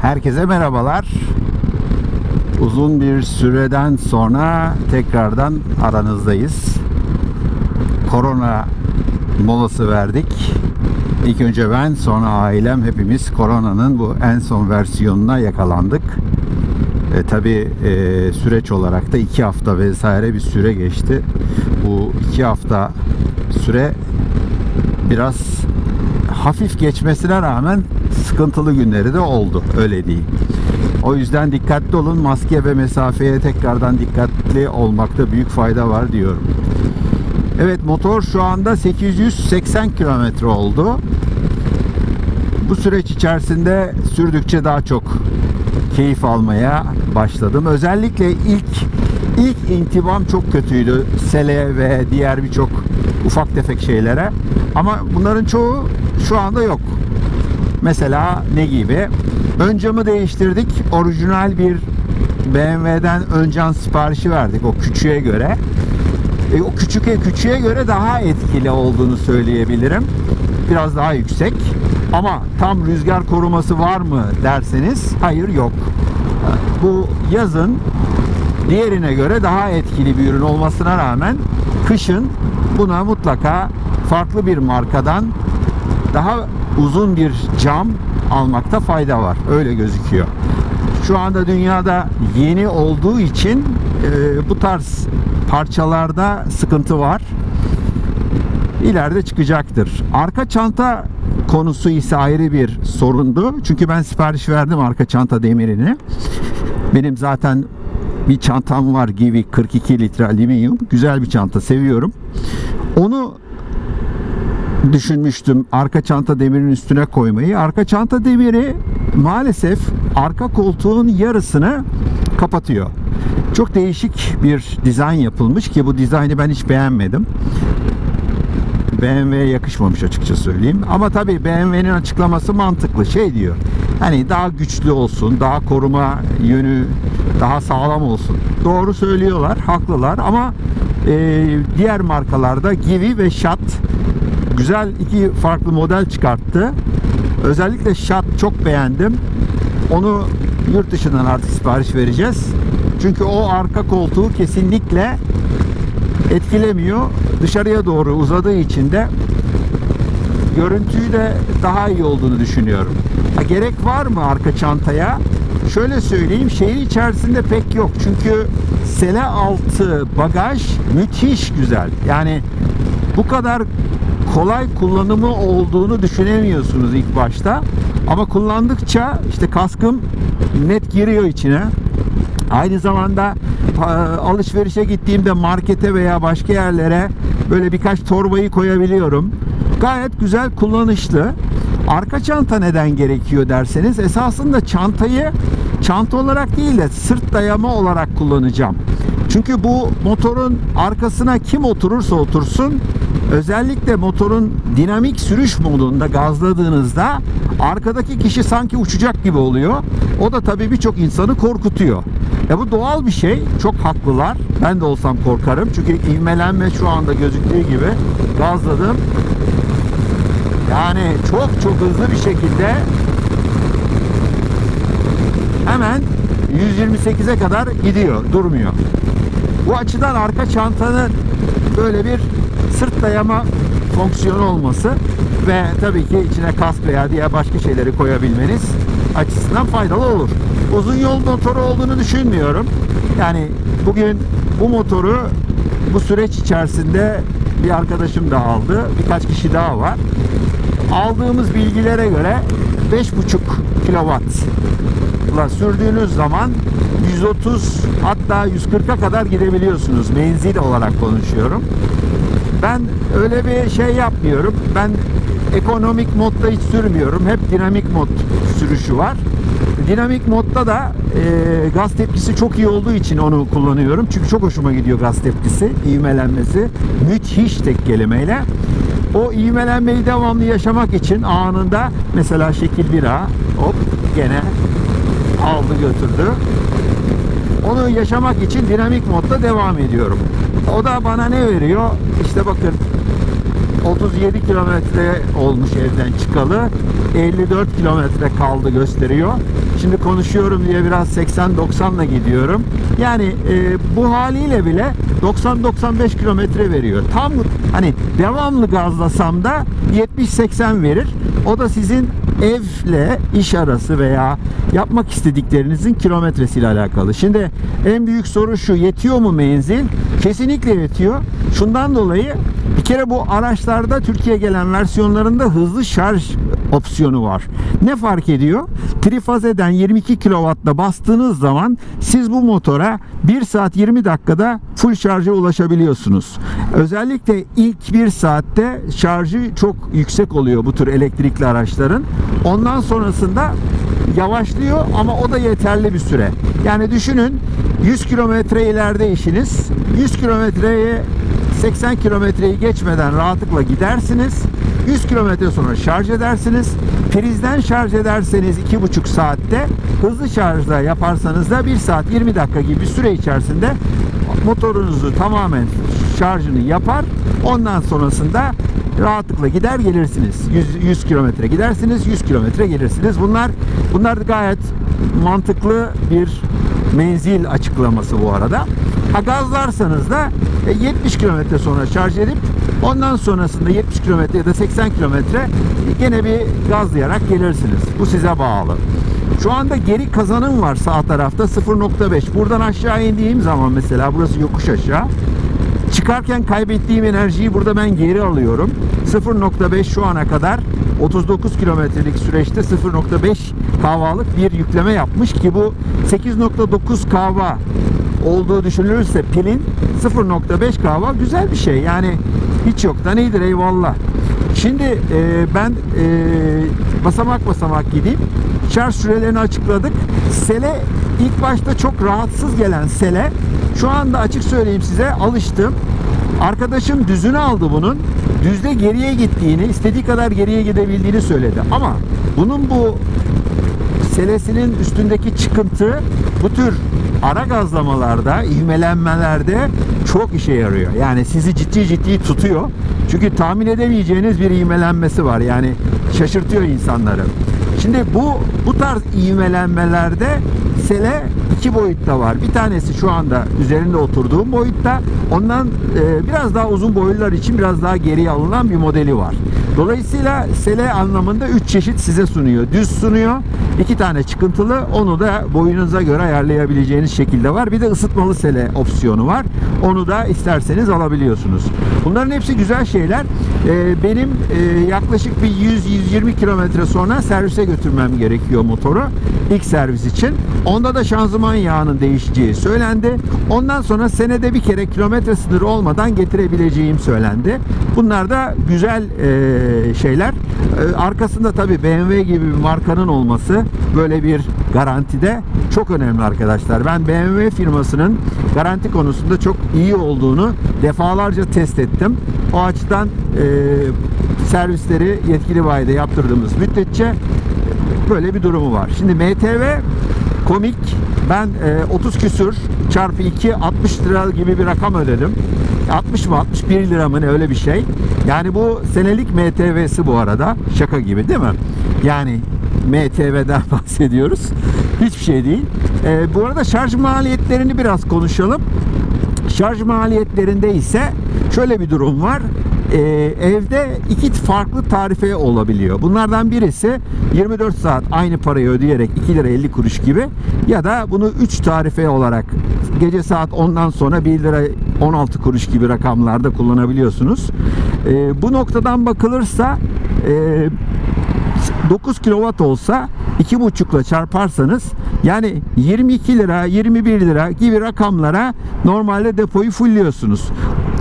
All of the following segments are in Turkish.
Herkese merhabalar. Uzun bir süreden sonra tekrardan aranızdayız. Korona molası verdik. İlk önce ben, sonra ailem hepimiz koronanın bu en son versiyonuna yakalandık. E, Tabi süreç olarak da iki hafta vesaire bir süre geçti. Bu iki hafta süre biraz hafif geçmesine rağmen sıkıntılı günleri de oldu. Öyle diyeyim. O yüzden dikkatli olun. Maske ve mesafeye tekrardan dikkatli olmakta büyük fayda var diyorum. Evet motor şu anda 880 kilometre oldu. Bu süreç içerisinde sürdükçe daha çok keyif almaya başladım. Özellikle ilk ilk intibam çok kötüydü. Sele ve diğer birçok ufak tefek şeylere. Ama bunların çoğu şu anda yok. Mesela ne gibi? Ön camı değiştirdik. Orijinal bir BMW'den ön cam siparişi verdik o küçüğe göre. E, o küçüğe küçüğe göre daha etkili olduğunu söyleyebilirim. Biraz daha yüksek. Ama tam rüzgar koruması var mı derseniz hayır yok. Bu yazın diğerine göre daha etkili bir ürün olmasına rağmen kışın buna mutlaka farklı bir markadan daha uzun bir cam almakta fayda var. Öyle gözüküyor. Şu anda dünyada yeni olduğu için e, bu tarz parçalarda sıkıntı var. İleride çıkacaktır. Arka çanta konusu ise ayrı bir sorundu. Çünkü ben sipariş verdim arka çanta demirini. Benim zaten bir çantam var Givi 42 litre alüminyum. Güzel bir çanta seviyorum. Onu düşünmüştüm arka çanta demirinin üstüne koymayı. Arka çanta demiri maalesef arka koltuğun yarısını kapatıyor. Çok değişik bir dizayn yapılmış ki bu dizaynı ben hiç beğenmedim. BMW'ye yakışmamış açıkça söyleyeyim. Ama tabii BMW'nin açıklaması mantıklı. Şey diyor. Hani daha güçlü olsun, daha koruma yönü daha sağlam olsun. Doğru söylüyorlar, haklılar ama e, diğer markalarda Givi ve Shat güzel iki farklı model çıkarttı. Özellikle Shat çok beğendim. Onu yurt dışından artık sipariş vereceğiz. Çünkü o arka koltuğu kesinlikle etkilemiyor. Dışarıya doğru uzadığı için de görüntüyü de daha iyi olduğunu düşünüyorum. Ha, gerek var mı arka çantaya? Şöyle söyleyeyim şehir içerisinde pek yok. Çünkü sele altı bagaj müthiş güzel. Yani bu kadar kolay kullanımı olduğunu düşünemiyorsunuz ilk başta. Ama kullandıkça işte kaskım net giriyor içine. Aynı zamanda alışverişe gittiğimde markete veya başka yerlere böyle birkaç torbayı koyabiliyorum. Gayet güzel kullanışlı. Arka çanta neden gerekiyor derseniz esasında çantayı çanta olarak değil de sırt dayama olarak kullanacağım. Çünkü bu motorun arkasına kim oturursa otursun özellikle motorun dinamik sürüş modunda gazladığınızda arkadaki kişi sanki uçacak gibi oluyor. O da tabii birçok insanı korkutuyor. E bu doğal bir şey. Çok haklılar. Ben de olsam korkarım. Çünkü ivmelenme şu anda gözüktüğü gibi gazladım. Yani çok çok hızlı bir şekilde hemen 128'e kadar gidiyor. Durmuyor. Bu açıdan arka çantanın böyle bir sırt dayama fonksiyonu olması ve tabii ki içine kask veya diğer başka şeyleri koyabilmeniz açısından faydalı olur. Uzun yol motoru olduğunu düşünmüyorum. Yani bugün bu motoru bu süreç içerisinde bir arkadaşım da aldı. Birkaç kişi daha var. Aldığımız bilgilere göre 5,5 kW'la sürdüğünüz zaman 130 hatta 140'a kadar gidebiliyorsunuz. Menzil olarak konuşuyorum. Ben öyle bir şey yapmıyorum. Ben ekonomik modda hiç sürmüyorum. Hep dinamik mod sürüşü var. Dinamik modda da e, gaz tepkisi çok iyi olduğu için onu kullanıyorum. Çünkü çok hoşuma gidiyor gaz tepkisi, ivmelenmesi. Müthiş tek kelimeyle. O ivmelenmeyi devamlı yaşamak için anında mesela şekil 1A hop gene aldı götürdü. Onu yaşamak için dinamik modda devam ediyorum. O da bana ne veriyor? İşte bakın 37 kilometre olmuş evden çıkalı. 54 kilometre kaldı gösteriyor. Şimdi konuşuyorum diye biraz 80-90'la gidiyorum. Yani e, bu haliyle bile 90-95 kilometre veriyor. Tam hani devamlı gazlasam da 70-80 verir. O da sizin evle iş arası veya yapmak istediklerinizin kilometresiyle alakalı. Şimdi en büyük soru şu yetiyor mu menzil? Kesinlikle yetiyor. Şundan dolayı bir kere bu araçlarda Türkiye gelen versiyonlarında hızlı şarj opsiyonu var. Ne fark ediyor? Trifazeden 22 kW'la bastığınız zaman siz bu motora 1 saat 20 dakikada full şarja ulaşabiliyorsunuz. Özellikle ilk 1 saatte şarjı çok yüksek oluyor bu tür elektrikli araçların. Ondan sonrasında yavaşlıyor ama o da yeterli bir süre. Yani düşünün 100 kilometre ileride işiniz. 100 kilometreye 80 kilometreyi geçmeden rahatlıkla gidersiniz. 100 kilometre sonra şarj edersiniz. Prizden şarj ederseniz 2,5 saatte, hızlı şarjla yaparsanız da 1 saat 20 dakika gibi bir süre içerisinde motorunuzu tamamen şarjını yapar. Ondan sonrasında rahatlıkla gider gelirsiniz. 100, 100 kilometre gidersiniz, 100 kilometre gelirsiniz. Bunlar bunlar gayet mantıklı bir menzil açıklaması bu arada. Ha gazlarsanız da e, 70 kilometre sonra şarj edip ondan sonrasında 70 kilometre ya da 80 kilometre gene bir gazlayarak gelirsiniz. Bu size bağlı. Şu anda geri kazanım var sağ tarafta 0.5. Buradan aşağı indiğim zaman mesela burası yokuş aşağı. Çıkarken kaybettiğim enerjiyi burada ben geri alıyorum. 0.5 şu ana kadar 39 kilometrelik süreçte 0.5 kahvalık bir yükleme yapmış ki bu 8.9 kahva olduğu düşünülürse pilin 0.5 kahva güzel bir şey. Yani hiç yoktan iyidir eyvallah. Şimdi e, ben e, basamak basamak gideyim. Şarj sürelerini açıkladık. Sele ilk başta çok rahatsız gelen sele şu anda açık söyleyeyim size alıştım. Arkadaşım düzünü aldı bunun. Düzde geriye gittiğini, istediği kadar geriye gidebildiğini söyledi. Ama bunun bu selesinin üstündeki çıkıntı bu tür ara gazlamalarda, ivmelenmelerde çok işe yarıyor. Yani sizi ciddi ciddi tutuyor. Çünkü tahmin edemeyeceğiniz bir ivmelenmesi var. Yani şaşırtıyor insanları. Şimdi bu bu tarz ivmelenmelerde sele iki boyutta var. Bir tanesi şu anda üzerinde oturduğum boyutta. Ondan e, biraz daha uzun boylular için biraz daha geriye alınan bir modeli var. Dolayısıyla sele anlamında 3 çeşit size sunuyor. Düz sunuyor. İki tane çıkıntılı. Onu da boyunuza göre ayarlayabileceğiniz şekilde var. Bir de ısıtmalı sele opsiyonu var. Onu da isterseniz alabiliyorsunuz. Bunların hepsi güzel şeyler. Ee, benim e, yaklaşık bir 100-120 kilometre sonra servise götürmem gerekiyor motoru. ilk servis için. Onda da şanzıman yağının değişeceği söylendi. Ondan sonra senede bir kere kilometre sınırı olmadan getirebileceğim söylendi. Bunlar da güzel e, şeyler. E, arkasında tabii BMW gibi bir markanın olması böyle bir garantide çok önemli arkadaşlar. Ben BMW firmasının garanti konusunda çok iyi olduğunu defalarca test ettim. O açıdan e, servisleri yetkili bayide yaptırdığımız müddetçe böyle bir durumu var. Şimdi MTV komik. Ben e, 30 küsür çarpı 2 60 lira gibi bir rakam ödedim. 60 mı 61 lira mı ne öyle bir şey. Yani bu senelik MTV'si bu arada. Şaka gibi değil mi? Yani MTV'den bahsediyoruz. Hiçbir şey değil. E, bu arada şarj maliyetlerini biraz konuşalım. Şarj maliyetlerinde ise şöyle bir durum var. Ee, evde iki farklı tarife olabiliyor. Bunlardan birisi 24 saat aynı parayı ödeyerek 2 lira 50 kuruş gibi ya da bunu 3 tarife olarak gece saat 10'dan sonra 1 lira 16 kuruş gibi rakamlarda kullanabiliyorsunuz. Ee, bu noktadan bakılırsa e, 9 kW olsa 2,5 ile çarparsanız yani 22 lira 21 lira gibi rakamlara normalde depoyu fullliyorsunuz.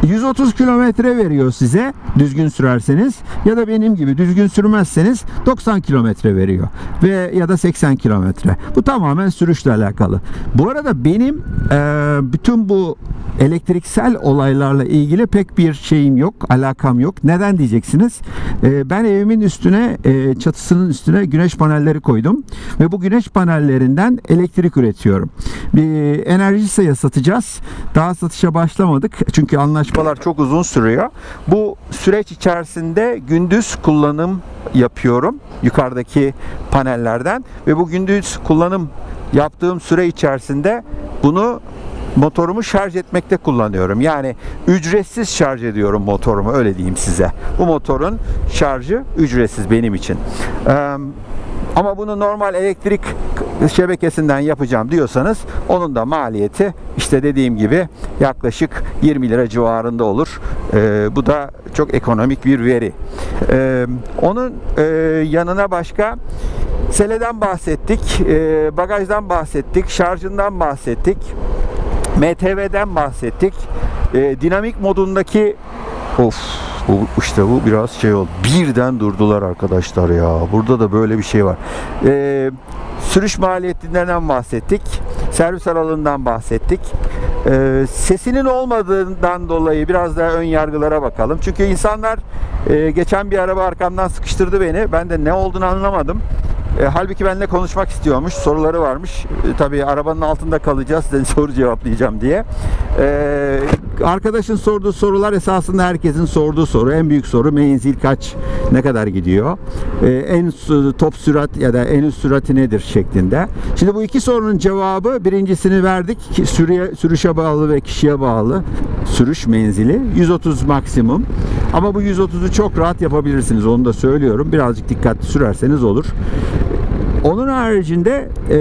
130 kilometre veriyor size düzgün sürerseniz ya da benim gibi düzgün sürmezseniz 90 kilometre veriyor ve ya da 80 kilometre. Bu tamamen sürüşle alakalı. Bu arada benim e, bütün bu elektriksel olaylarla ilgili pek bir şeyim yok, alakam yok. Neden diyeceksiniz? E, ben evimin üstüne, e, çatısının üstüne güneş panelleri koydum ve bu güneş panellerinden elektrik üretiyorum. Bir enerji sayı satacağız. Daha satışa başlamadık çünkü anlaşma çalışmalar çok uzun sürüyor. Bu süreç içerisinde gündüz kullanım yapıyorum yukarıdaki panellerden ve bu gündüz kullanım yaptığım süre içerisinde bunu motorumu şarj etmekte kullanıyorum. Yani ücretsiz şarj ediyorum motorumu öyle diyeyim size. Bu motorun şarjı ücretsiz benim için. Ee, ama bunu normal elektrik şebekesinden yapacağım diyorsanız onun da maliyeti işte dediğim gibi yaklaşık 20 lira civarında olur. Ee, bu da çok ekonomik bir veri. Ee, onun e, yanına başka seleden bahsettik, e, bagajdan bahsettik, şarjından bahsettik. MTV'den bahsettik. E, dinamik modundaki of bu işte bu biraz şey oldu. Birden durdular arkadaşlar ya. Burada da böyle bir şey var. E, sürüş maliyetlerinden bahsettik. Servis aralığından bahsettik. E, sesinin olmadığından dolayı biraz daha ön yargılara bakalım. Çünkü insanlar e, geçen bir araba arkamdan sıkıştırdı beni. Ben de ne olduğunu anlamadım. E, halbuki benimle konuşmak istiyormuş. Soruları varmış. E, tabii arabanın altında kalacağız. Size soru cevaplayacağım diye. E, arkadaşın sorduğu sorular esasında herkesin sorduğu soru. En büyük soru menzil kaç? Ne kadar gidiyor? E, en top sürat ya da en üst sürati nedir şeklinde. Şimdi bu iki sorunun cevabı birincisini verdik. Sürüye, sürüşe bağlı ve kişiye bağlı sürüş menzili 130 maksimum. Ama bu 130'u çok rahat yapabilirsiniz. Onu da söylüyorum. Birazcık dikkatli sürerseniz olur. Onun haricinde e,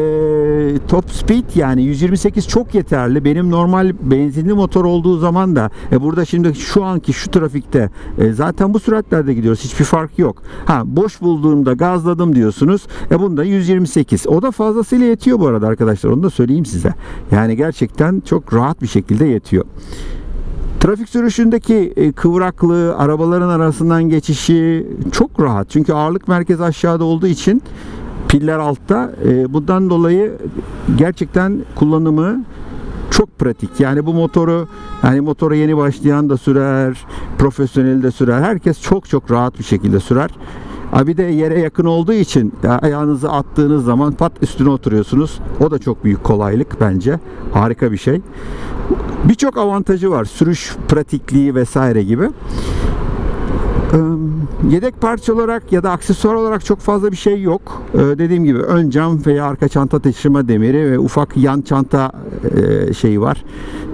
top speed yani 128 çok yeterli. Benim normal benzinli motor olduğu zaman da e, burada şimdi şu anki şu trafikte e, zaten bu süratlerde gidiyoruz. Hiçbir fark yok. Ha boş bulduğumda gazladım diyorsunuz. E bunda 128. O da fazlasıyla yetiyor bu arada arkadaşlar. Onu da söyleyeyim size. Yani gerçekten çok rahat bir şekilde yetiyor. Trafik sürüşündeki e, kıvraklığı, arabaların arasından geçişi çok rahat. Çünkü ağırlık merkezi aşağıda olduğu için piller altta. E, bundan dolayı gerçekten kullanımı çok pratik. Yani bu motoru yani motora yeni başlayan da sürer, profesyonel de sürer. Herkes çok çok rahat bir şekilde sürer. Ha bir de yere yakın olduğu için ayağınızı attığınız zaman pat üstüne oturuyorsunuz. O da çok büyük kolaylık bence. Harika bir şey. Birçok avantajı var. Sürüş pratikliği vesaire gibi. Yedek parça olarak ya da aksesuar olarak çok fazla bir şey yok. Ee, Dediğim gibi ön cam veya arka çanta taşıma demiri ve ufak yan çanta e, şeyi var.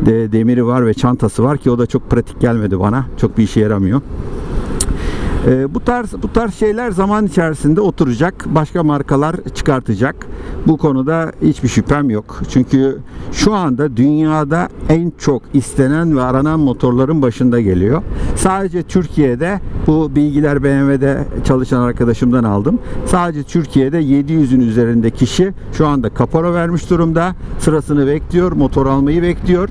De- Demiri var ve çantası var ki o da çok pratik gelmedi bana. Çok bir işe yaramıyor. Ee, bu tarz bu tarz şeyler zaman içerisinde oturacak. Başka markalar çıkartacak. Bu konuda hiçbir şüphem yok. Çünkü şu anda dünyada en çok istenen ve aranan motorların başında geliyor. Sadece Türkiye'de bu bilgiler BMW'de çalışan arkadaşımdan aldım. Sadece Türkiye'de 700'ün üzerinde kişi şu anda kapora vermiş durumda. Sırasını bekliyor, motor almayı bekliyor.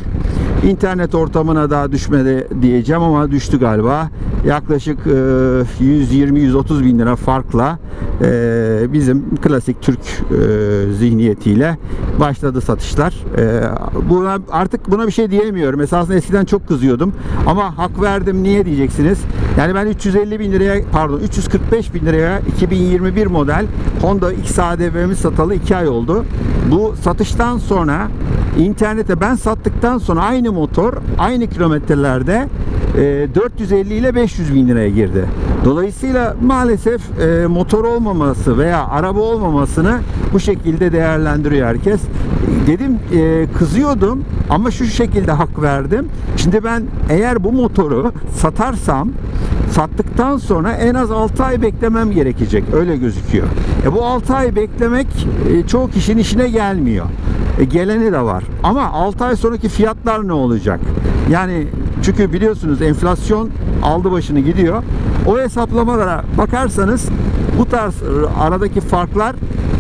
İnternet ortamına daha düşmedi diyeceğim ama düştü galiba. Yaklaşık e, 120-130 bin lira farkla e, bizim klasik Türk e, zihniyetiyle başladı satışlar. E, buna artık buna bir şey diyemiyorum. Esasında eskiden çok kızıyordum ama hak verdim. Niye diyeceksiniz? Yani ben 350 bin liraya pardon 345 bin liraya 2021 model Honda XADV'mi satalı 2 ay oldu. Bu satıştan sonra internete ben sattıktan sonra aynı motor aynı kilometrelerde e, 450 ile 500 bin liraya girdi. Dolayısıyla maalesef e, motor olmaması veya araba olmamasını bu şekilde değerlendiriyor herkes. Dedim e, kızıyordum ama şu şekilde hak verdim. Şimdi ben eğer bu motoru satarsam sattıktan sonra en az 6 ay beklemem gerekecek. Öyle gözüküyor. E bu 6 ay beklemek e, çoğu kişinin işine gelmiyor. E, geleni de var. Ama 6 ay sonraki fiyatlar ne olacak? Yani çünkü biliyorsunuz enflasyon aldı başını gidiyor. O hesaplamalara bakarsanız bu tarz e, aradaki farklar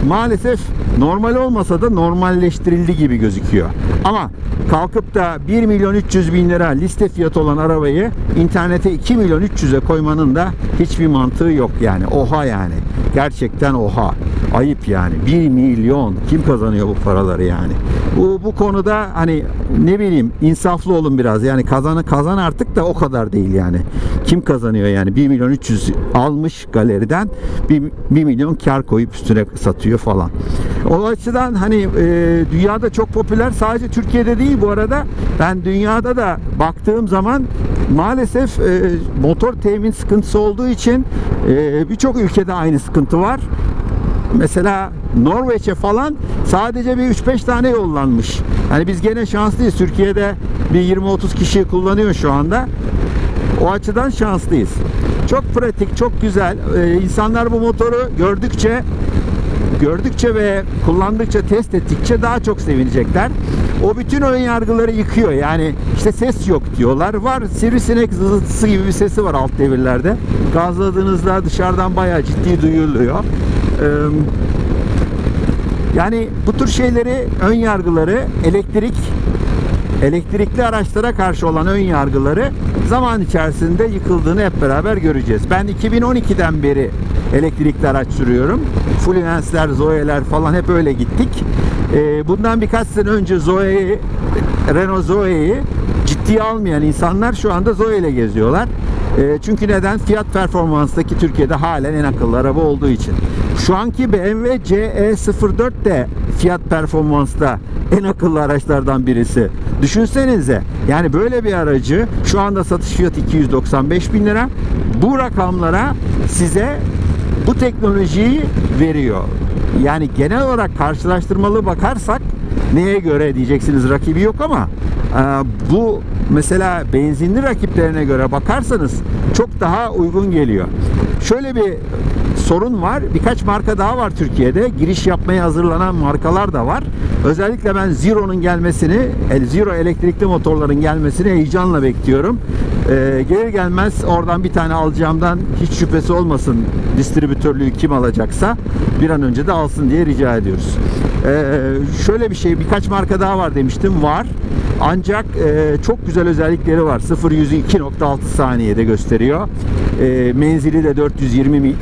maalesef normal olmasa da normalleştirildi gibi gözüküyor. Ama kalkıp da 1 milyon 300 bin lira liste fiyatı olan arabayı internete 2 milyon 300'e koymanın da hiçbir mantığı yok yani. Oha yani. Gerçekten oha. Ayıp yani. 1 milyon. Kim kazanıyor bu paraları yani? Bu, bu konuda hani ne bileyim insaflı olun biraz. Yani kazanı kazan artık da o kadar değil yani. Kim kazanıyor yani? 1 milyon 300 almış galeriden 1, 1 milyon kar koyup üstüne satıyor falan. O açıdan hani e, dünyada çok popüler sadece Türkiye'de değil bu arada ben dünyada da baktığım zaman maalesef e, motor temin sıkıntısı olduğu için e, birçok ülkede aynı sıkıntı var. Mesela Norveç'e falan sadece bir 3-5 tane yollanmış. Hani biz gene şanslıyız. Türkiye'de bir 20-30 kişi kullanıyor şu anda. O açıdan şanslıyız. Çok pratik, çok güzel. Ee, insanlar bu motoru gördükçe gördükçe ve kullandıkça test ettikçe daha çok sevinecekler. O bütün ön yargıları yıkıyor. Yani işte ses yok diyorlar. Var sivrisinek zızıltısı gibi bir sesi var alt devirlerde. Gazladığınızda dışarıdan bayağı ciddi duyuluyor. Ee, yani bu tür şeyleri, ön yargıları elektrik elektrikli araçlara karşı olan ön yargıları zaman içerisinde yıkıldığını hep beraber göreceğiz. Ben 2012'den beri elektrikli araç sürüyorum. Fluence'ler, Zoe'ler falan hep öyle gittik. Ee, bundan birkaç sene önce Zoe'yi, Renault Zoe'yi ciddiye almayan insanlar şu anda Zoe ile geziyorlar. Ee, çünkü neden? Fiyat performanstaki Türkiye'de halen en akıllı araba olduğu için. Şu anki BMW CE04 de fiyat performansta en akıllı araçlardan birisi. Düşünsenize yani böyle bir aracı şu anda satış fiyatı 295 bin lira. Bu rakamlara size bu teknolojiyi veriyor. Yani genel olarak karşılaştırmalı bakarsak neye göre diyeceksiniz rakibi yok ama e, bu mesela benzinli rakiplerine göre bakarsanız çok daha uygun geliyor. Şöyle bir sorun var. Birkaç marka daha var Türkiye'de. Giriş yapmaya hazırlanan markalar da var. Özellikle ben Zero'nun gelmesini, el Zero elektrikli motorların gelmesini heyecanla bekliyorum. Ee, gelir gelmez oradan bir tane alacağımdan hiç şüphesi olmasın distribütörlüğü kim alacaksa bir an önce de alsın diye rica ediyoruz. Ee, şöyle bir şey birkaç marka daha var demiştim. Var. Ancak e, çok güzel özellikleri var. 0 100'ü 2.6 saniyede gösteriyor. E, menzili de 420 mi-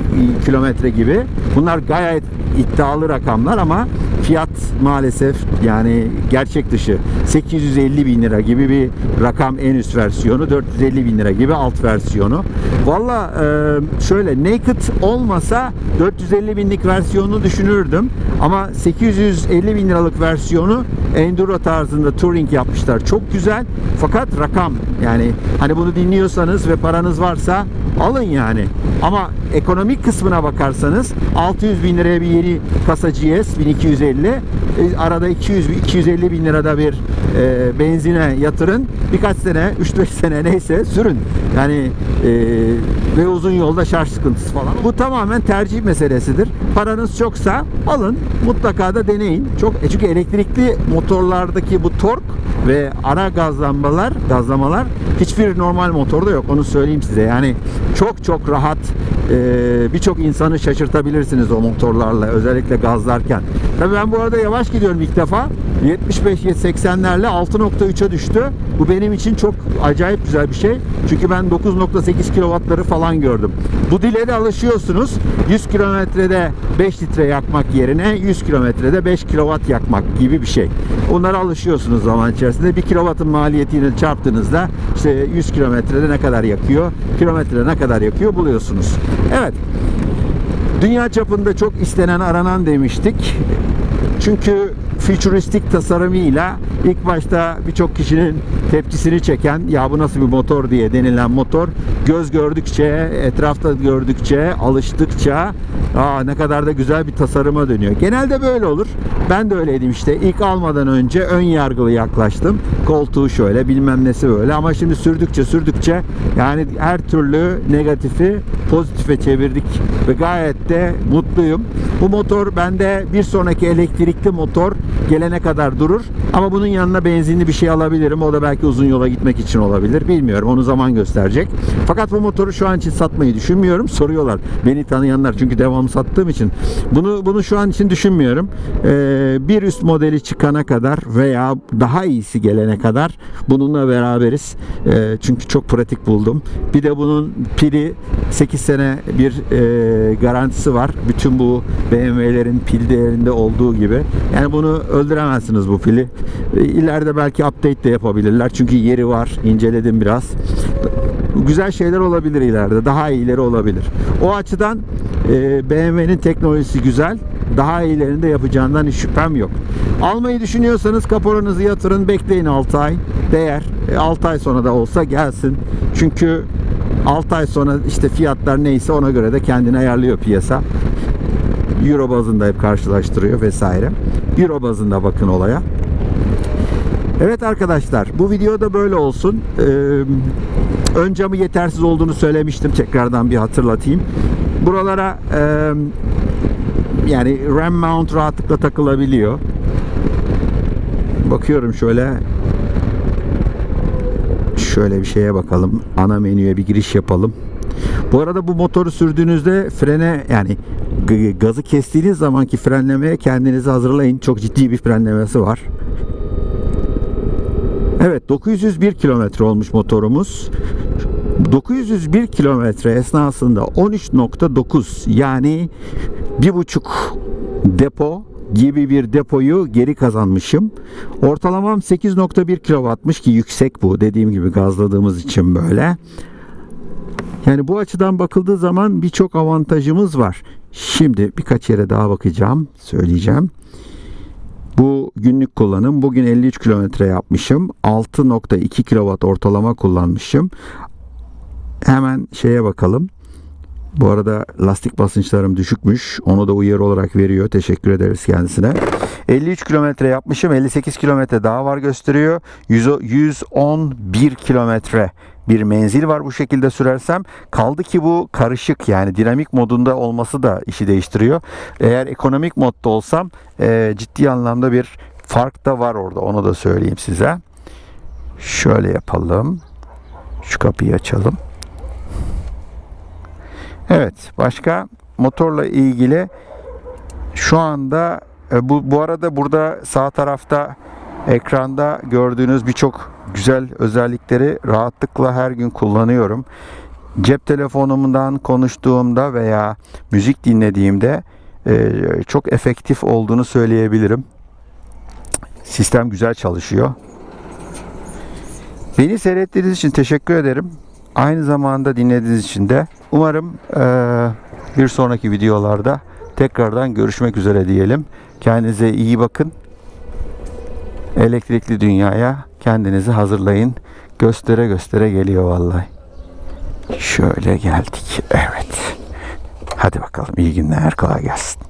kilometre gibi. Bunlar gayet iddialı rakamlar ama fiyat maalesef yani gerçek dışı 850 bin lira gibi bir rakam en üst versiyonu 450 bin lira gibi alt versiyonu. Valla e, şöyle naked olmasa 450 binlik versiyonu düşünürdüm. Ama 850 bin liralık versiyonu enduro tarzında touring yapmışlar. Çok güzel fakat rakam yani hani bunu dinliyorsanız ve paranız varsa alın yani. Ama ekonomik kısmına bakarsanız 600 bin liraya bir yeni kasa GS 1250 e, arada 200 250 bin lirada bir e, benzine yatırın. Birkaç sene 3-5 sene neyse sürün. Yani e, ve uzun yolda şarj sıkıntısı falan. Bu tamamen tercih meselesidir. Paranız çoksa alın mutlaka da deneyin. Çok e, çünkü elektrikli motorlardaki bu tork ve ara gazlamalar gazlamalar hiçbir normal motorda yok. Onu söyleyeyim size. Yani çok çok rahat e, birçok insanı şaşırtabilirsiniz o motorlarla özellikle gazlarken. Tabii ben bu arada yavaş gidiyorum ilk defa. 75-80'lerle 6.3'e düştü. Bu benim için çok acayip güzel bir şey. Çünkü ben 9.8 kW'ları falan gördüm. Bu dile de alışıyorsunuz. 100 kilometrede 5 litre yakmak yerine 100 kilometrede 5 kW yakmak gibi bir şey. Onlara alışıyorsunuz zaman içerisinde. 1 kW'ın maliyetini çarptığınızda işte 100 kilometrede ne kadar yakıyor, kilometrede ne kadar yakıyor buluyorsunuz. Evet. Dünya çapında çok istenen aranan demiştik. Çünkü futuristik tasarımıyla ilk başta birçok kişinin tepkisini çeken ya bu nasıl bir motor diye denilen motor göz gördükçe, etrafta gördükçe, alıştıkça aa ne kadar da güzel bir tasarıma dönüyor. Genelde böyle olur. Ben de öyleydim işte. İlk almadan önce ön yargılı yaklaştım. Koltuğu şöyle, bilmem nesi böyle ama şimdi sürdükçe sürdükçe yani her türlü negatifi pozitife çevirdik ve gayet de mutluyum. Bu motor bende bir sonraki elektrikli motor gelene kadar durur. Ama bunun yanına benzinli bir şey alabilirim. O da belki uzun yola gitmek için olabilir. Bilmiyorum. Onu zaman gösterecek. Fakat bu motoru şu an için satmayı düşünmüyorum. Soruyorlar. Beni tanıyanlar çünkü devamlı sattığım için. Bunu bunu şu an için düşünmüyorum. Ee, bir üst modeli çıkana kadar veya daha iyisi gelene kadar bununla beraberiz. Ee, çünkü çok pratik buldum. Bir de bunun pili 8 sene bir e, garantisi var. Bütün bu BMW'lerin pil değerinde olduğu gibi. Yani bunu öldüremezsiniz bu pili. E, İleride belki update de yapabilirler. Çünkü yeri var. İnceledim biraz. Güzel şeyler olabilir ileride. Daha iyileri olabilir. O açıdan e, BMW'nin teknolojisi güzel. daha iyilerini de yapacağından hiç şüphem yok. Almayı düşünüyorsanız kaporanızı yatırın bekleyin 6 ay. Değer. 6 ay sonra da olsa gelsin. Çünkü 6 ay sonra işte fiyatlar neyse ona göre de kendini ayarlıyor piyasa. Euro bazında hep karşılaştırıyor vesaire. Euro bazında bakın olaya. Evet arkadaşlar bu videoda böyle olsun. Ee, ön camı yetersiz olduğunu söylemiştim. Tekrardan bir hatırlatayım. Buralara e, yani RAM mount rahatlıkla takılabiliyor. Bakıyorum şöyle şöyle bir şeye bakalım. Ana menüye bir giriş yapalım. Bu arada bu motoru sürdüğünüzde frene yani gazı kestiğiniz zamanki frenlemeye kendinizi hazırlayın. Çok ciddi bir frenlemesi var. Evet 901 kilometre olmuş motorumuz. 901 kilometre esnasında 13.9 yani bir buçuk depo gibi bir depoyu geri kazanmışım. Ortalamam 8.1 kW'mış ki yüksek bu dediğim gibi gazladığımız için böyle. Yani bu açıdan bakıldığı zaman birçok avantajımız var. Şimdi birkaç yere daha bakacağım, söyleyeceğim. Bu günlük kullanım. Bugün 53 kilometre yapmışım. 6.2 kW ortalama kullanmışım. Hemen şeye bakalım. Bu arada lastik basınçlarım düşükmüş. Onu da uyarı olarak veriyor. Teşekkür ederiz kendisine. 53 kilometre yapmışım. 58 kilometre daha var gösteriyor. 100 111 kilometre bir menzil var bu şekilde sürersem. Kaldı ki bu karışık yani dinamik modunda olması da işi değiştiriyor. Eğer ekonomik modda olsam e, ciddi anlamda bir fark da var orada. Onu da söyleyeyim size. Şöyle yapalım. Şu kapıyı açalım. Evet, başka motorla ilgili şu anda e, bu bu arada burada sağ tarafta ekranda gördüğünüz birçok güzel özellikleri rahatlıkla her gün kullanıyorum. Cep telefonumdan konuştuğumda veya müzik dinlediğimde e, çok efektif olduğunu söyleyebilirim. Sistem güzel çalışıyor. Beni seyrettiğiniz için teşekkür ederim. Aynı zamanda dinlediğiniz için de umarım eee, bir sonraki videolarda tekrardan görüşmek üzere diyelim. Kendinize iyi bakın. Elektrikli dünyaya kendinizi hazırlayın. Göstere göstere geliyor vallahi. Şöyle geldik. Evet. Hadi bakalım iyi günler. Kolay gelsin.